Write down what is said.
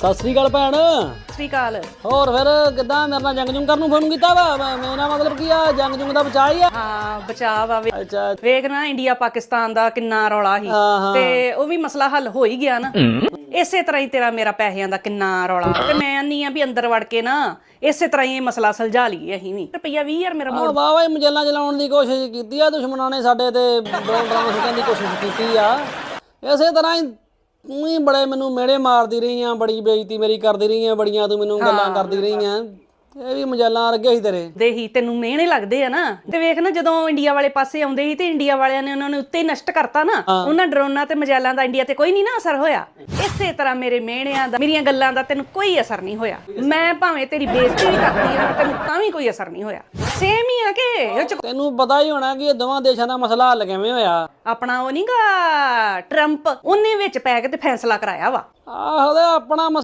ਸਤਿ ਸ੍ਰੀ ਅਕਾਲ ਭੈਣ। ਸਤਿ ਸ਼੍ਰੀ ਅਕਾਲ। ਹੋਰ ਫਿਰ ਕਿੱਦਾਂ? ਮੇਰੇ ਨਾਲ ਜੰਗ ਜੁੰਗ ਕਰਨ ਨੂੰ ਫੋਨ ਕੀਤਾ ਵਾ। ਮੈਂ- ਮੇਰਾ ਮਤਲਬ ਕੀ ਆ ਜੰਗ ਜੁੰਗ ਦਾ ਬਚਾ ਹੀ ਆ। ਹਾਂ ਬਚਾਅ ਆਵੇ ਅੱਛਾ। ਵੇਖ ਨਾ ਇੰਡੀਆ ਪਾਕਿਸਤਾਨ ਦਾ ਕਿੰਨਾ ਰੌਲਾ ਸੀ। ਹਾਂ। ਤੇ ਉਹ ਵੀ ਮਸਲਾ ਹੱਲ ਹੋ ਹੀ ਗਿਆ ਨਾ। ਇਸੇ ਤਰ੍ਹਾਂ ਹੀ ਤੇਰਾ ਮੇਰਾ ਪੈਸਿਆਂ ਦਾ ਕਿੰਨਾ ਰੌਲਾ। ਤੇ ਮੈਂ ਆਨੀ ਆ ਵੀ ਅੰਦਰ ਵੜ ਕੇ ਨਾ ਇਸੇ ਤਰ੍ਹਾਂ ਹੀ ਇਹ ਮਸਲਾ ਸੁਲਝਾ ਲਈਏ ਅਸੀਂ ਵੀ। ਰੁਪਈਆ 20000 ਮੇਰਾ ਮੋੜ। ਵਾਹ ਵਾਹ ਮਜਲਾਂ ਚਲਾਉਣ ਦੀ ਕੋਸ਼ਿਸ਼ ਕੀਤੀ ਆ ਦੁਸ਼ਮਣਾਂ ਨੇ ਸਾਡੇ ਤੇ ਡਰੋਨ ਡਰਾਉਣ ਸੁੱਟਣ ਦੀ ਕੋਸ਼ਿਸ਼ ਕੀਤੀ ਆ। ਇਸੇ ਤਰ੍ਹਾਂ ਹੀ ਤੂੰ ਹੀ ਬੜੇ ਮੈਨੂੰ ਮੇੜੇ ਮਾਰਦੀ ਰਹੀ ਆ ਬੜੀ ਬੇਇੱਜ਼ਤੀ ਮੇਰੀ ਕਰਦੀ ਰਹੀ ਆ ਬੜੀਆਂ ਤੂੰ ਮੈਨੂੰ ਗੱਲਾਂ ਕਰਦੀ ਰਹੀ ਆ। ਇਹ ਵੀ ਮਜਲਾਂ ਵਰਗੇ ਹੀ ਤੇਰੇ। ਦੇ ਹੀ ਤੈਨੂੰ ਮਿਹਣੇ ਲੱਗਦੇ ਆ ਨਾ। ਤੇ ਵੇਖ ਨਾ ਜਦੋਂ ਇੰਡੀਆ ਵਾਲੇ ਪਾਸੇ ਆਉਂਦੇ ਸੀ ਤੇ ਇੰਡੀਆ ਵਾਲਿਆਂ ਨੇ ਉਹਨਾਂ ਨੂੰ ਉੱਤੇ ਹੀ ਨਸ਼ਟ ਕਰਤਾ ਨਾ ਉਹਨਾਂ ਡਰੋਨਾਂ ਤੇ ਮਜਾਲਾਂ ਦਾ ਇੰਡੀਆ ਤੇ ਕੋਈ ਨਹੀਂ ਨਾ ਅਸਰ ਹੋਇਆ। ਇਸੇ ਤਰ੍ਹਾਂ ਮੇਰੇ ਮਿਹਣਿਆਂ ਦਾ ਮੇਰੀਆਂ ਗੱਲਾਂ ਦਾ ਤੈਨੂੰ ਕੋਈ ਅਸਰ ਨਹੀਂ ਹੋਇਆ। ਮੈਂ ਭਾਵੇਂ ਤੇਰੀ ਬੇਇੱਜ਼ਤੀ ਵੀ ਕਰਦੀ ਆ ਤੈਨੂੰ ਤਾਂ ਵੀ ਕੋਈ ਅਸਰ ਨਹੀਂ ਹੋਇਆ। ਸੇਮ ਹੀ ਆ ਕਿ ਇਹ ਚ ਤੈਨੂੰ ਪਤਾ ਹੀ ਹੋਣਾ ਕਿ ਇਹ ਦੋਵਾਂ ਦੇਸ਼ਾਂ ਦਾ ਮਸਲਾ ਹੱਲ ਕਿਵੇਂ ਹੋਇਆ। ਆਪਣਾ ਉਹ ਨਹੀਂਗਾ ਟਰੰਪ ਉਹਨੇ ਵਿੱਚ ਪੈ ਕੇ ਤੇ ਫੈਸਲਾ ਕਰਾਇਆ ਵਾ। ਆਹੋ ਤੇ ਆਪਣਾ